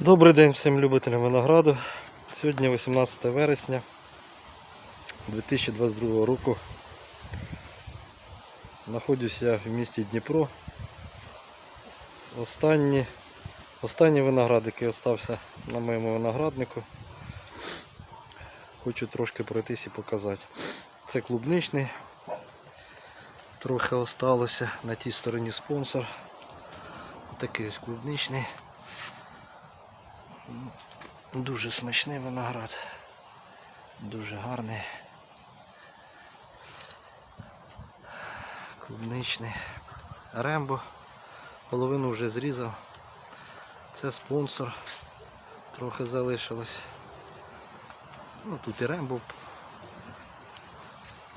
Добрий день всім любителям винограду. Сьогодні 18 вересня 2022 року. Знаходжуся в місті Дніпро. Останній, останній виноград, який остався на моєму винограднику. Хочу трошки пройтись і показати. Це клубничний. Трохи осталося на тій стороні спонсор. Такий ось клубничний. Дуже смачний виноград. Дуже гарний. Клубничний. Рембо. Половину вже зрізав. Це спонсор. Трохи залишилось. Ну тут і рембо.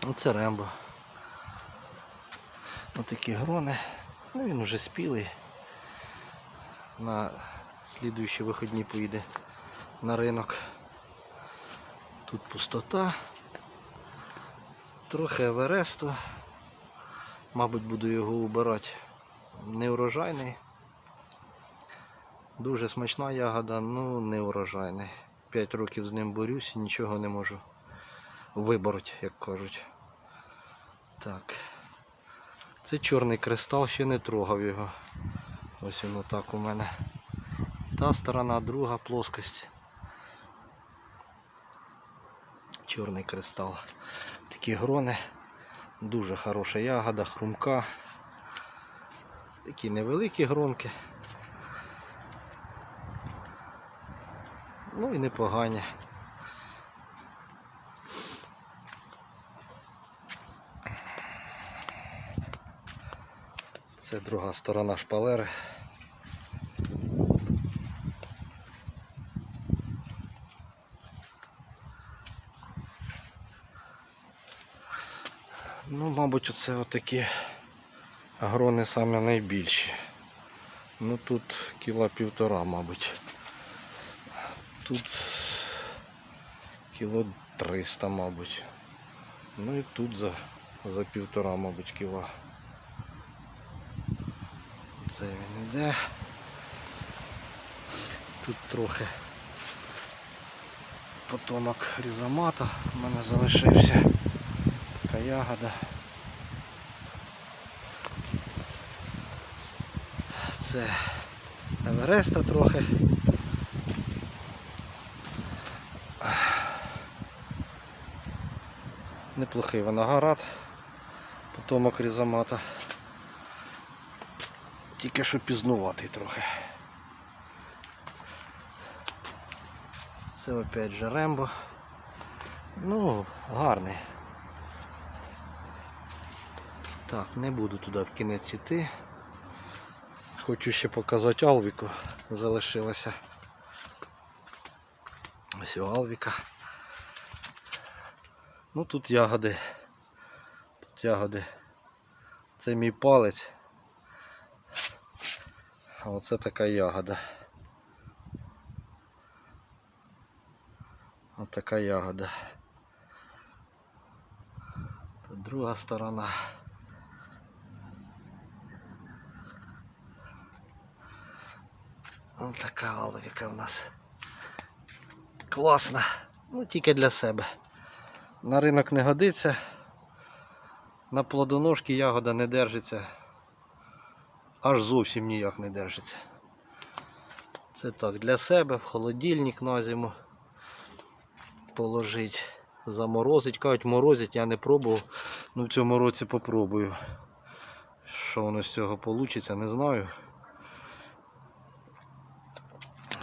Оце рембо. Ось такі грони. Ну він уже спілий. На слідуючі виходні поїде на ринок. Тут пустота. Трохи евересту. Мабуть, буду його убирати. Не урожайний. Дуже смачна ягода, ну не урожайний. П'ять років з ним борюсь і нічого не можу вибороти, як кажуть. Так. Це чорний кристал, ще не трогав його. Ось воно так у мене. Та сторона, друга плоскость. Чорний кристал. Такі грони. Дуже хороша ягода, хрумка. Такі невеликі гронки. Ну і непогані. Це друга сторона шпалери. Ну, мабуть, оце отакі грони саме найбільші. Ну тут кіла півтора, мабуть. Тут кіло 300, мабуть. Ну і тут за, за півтора, мабуть, кіла. Це він іде. Тут трохи потомок різомата у мене залишився. Така ягода. Це Евереста трохи. Неплохий виноград, потомок різомата. Тільки що пізнуватий трохи. Це опять же Рембо. Ну, гарний. Так, не буду туди в кінець іти. Хочу ще показати Алвіку. Залишилося. Ось Алвіка. Ну тут ягоди. Тут ягоди. Це мій палець. Оце така ягода. Ось така ягода. Друга сторона. Ось така алвіка в нас. Класна. Ну тільки для себе. На ринок не годиться. На плодоножки ягода не держиться. Аж зовсім ніяк не держиться. Це так, для себе, в холодильник на зиму положить, заморозить. Кажуть, морозить, я не пробував. Ну в цьому році попробую. Що воно з цього вийде, не знаю.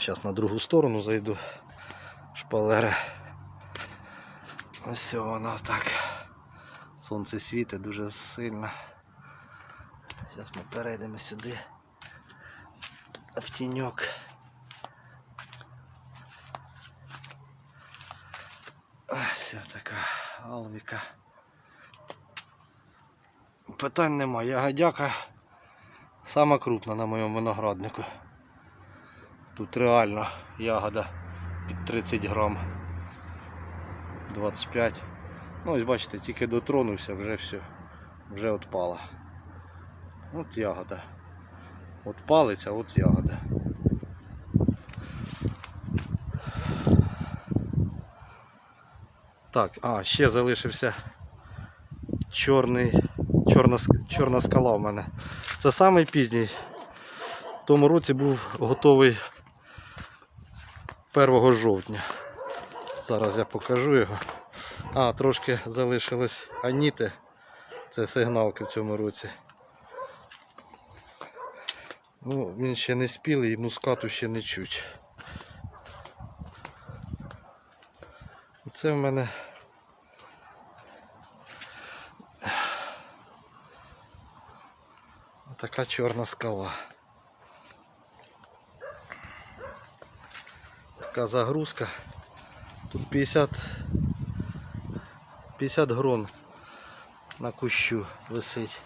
Зараз на другу сторону зайду. Шпалери. Ось воно так. Сонце світить дуже сильно. Зараз ми перейдемо сюди в тіньок. Ось така алвіка. Питань нема. Ягодяка сама крупна на моєму винограднику. Тут реально ягода під 30 грам 25 Ну ось бачите, тільки дотронувся, вже все, вже отпала. От ягода. От палиця, от ягода. Так, а, ще залишився чорний, чорна чорна скала в мене. Це найпізній. В тому році був готовий 1 жовтня. Зараз я покажу його. А, трошки залишилось аніти. Це сигналки в цьому році. Ну, він ще не спілий і мускату ще не чуть. Це в мене така чорна скала. Така загрузка. Тут 50, 50 грон на кущу висить.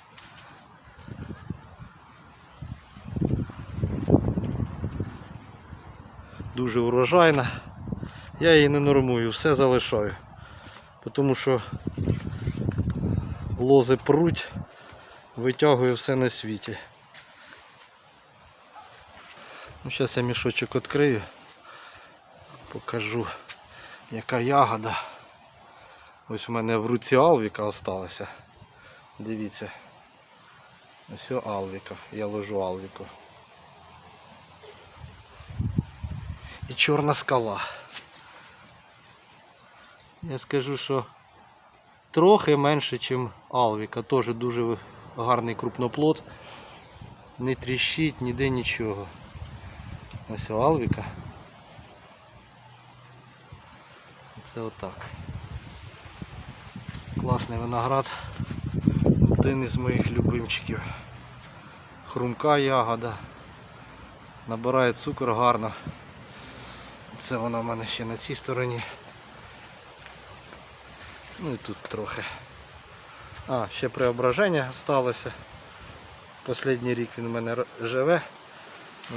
Дуже урожайна. Я її не нормую, все залишаю. Тому що лози пруть, витягую все на світі. Ну, я мішочок відкрию, покажу, яка ягода. Ось у мене в руці алвіка осталася. Дивіться. Ось алвіка. Я ложу алвіку. І чорна скала. Я скажу, що трохи менше, ніж Алвіка. Теж дуже гарний крупноплод. Не тріщить, ніде нічого. Ось Алвіка. Це отак. Класний виноград. Один із моїх любимчиків. Хрумка ягода. Набирає цукор гарно. Це вона в мене ще на цій стороні. Ну і тут трохи. А, ще преображення сталося. Послідній рік він у мене живе.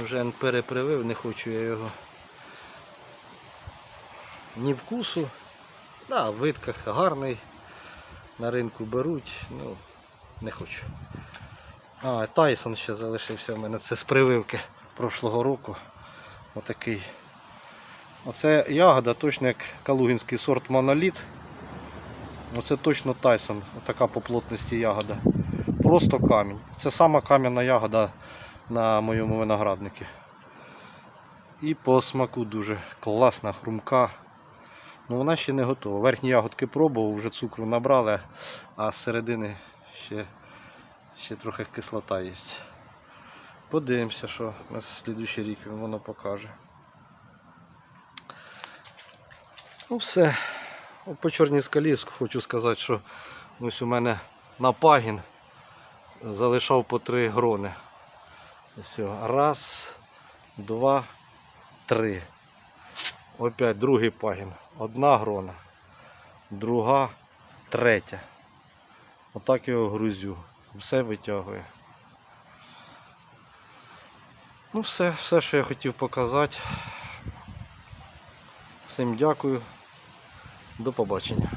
Вже перепривив, не хочу я його. Ні вкусу. Да, в видках гарний. На ринку беруть, ну не хочу. А, Тайсон ще залишився у мене. Це з прививки прошлого року. Отакий. Оце ягода, точно як калугінський сорт моноліт. Оце точно Тайсон, така по плотності ягода. Просто камінь. Це сама кам'яна ягода на моєму винограднику. І по смаку дуже класна, хрумка. Ну вона ще не готова. Верхні ягодки пробував, вже цукру набрали, а з середини ще, ще трохи кислота є. Подивимося, що на слідуючий рік воно покаже. Ну все. По чорній скалі хочу сказати, що ось у мене на пагін залишав по три грони. Ось, раз, два, три. Опять другий пагін. Одна грона, друга, третя. Отак його грузю. Все витягує. Ну все, все, що я хотів показати. Всім дякую. До побачення.